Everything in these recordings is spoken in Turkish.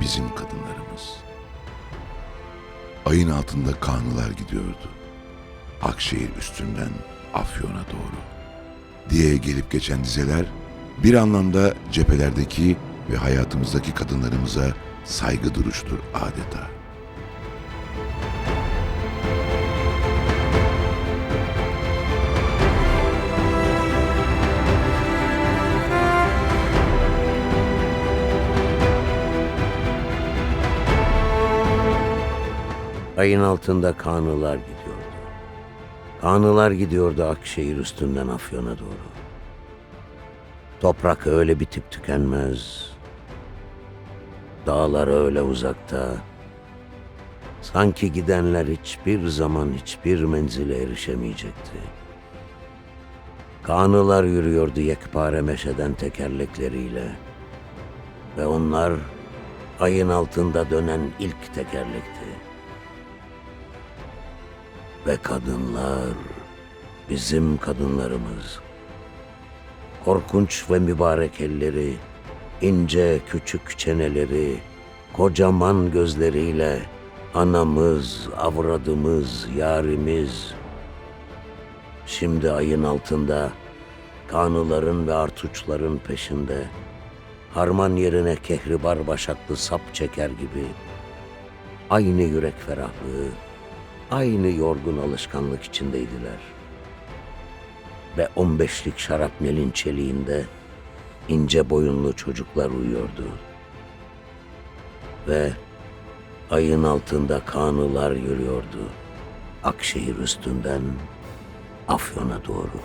bizim kadınlarımız. Ayın altında kanlılar gidiyordu. Akşehir üstünden Afyon'a doğru. Diye gelip geçen dizeler bir anlamda cephelerdeki ve hayatımızdaki kadınlarımıza saygı duruştur adeta. Ayın altında kanılar gidiyordu. Kanılar gidiyordu Akşehir üstünden Afyon'a doğru. Toprak öyle bitip tükenmez. Dağlar öyle uzakta. Sanki gidenler hiçbir zaman hiçbir menzile erişemeyecekti. Kanılar yürüyordu yekpare meşeden tekerlekleriyle. Ve onlar ayın altında dönen ilk tekerlekti. Ve kadınlar, bizim kadınlarımız. Korkunç ve mübarek elleri, ince küçük çeneleri, kocaman gözleriyle anamız, avradımız, yarimiz. Şimdi ayın altında kanıların ve artuçların peşinde harman yerine kehribar başaklı sap çeker gibi aynı yürek ferahlığı, aynı yorgun alışkanlık içindeydiler. Ve on beşlik şarapnelin çeliğinde ince boyunlu çocuklar uyuyordu. Ve ayın altında kanılar yürüyordu. Akşehir üstünden Afyon'a doğru.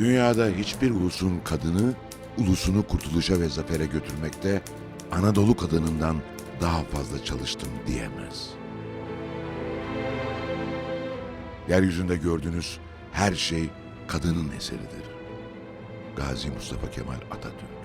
Dünyada hiçbir ulusun kadını ulusunu kurtuluşa ve zafere götürmekte Anadolu kadınından daha fazla çalıştım diyemez. Yeryüzünde gördüğünüz her şey kadının eseridir. Gazi Mustafa Kemal Atatürk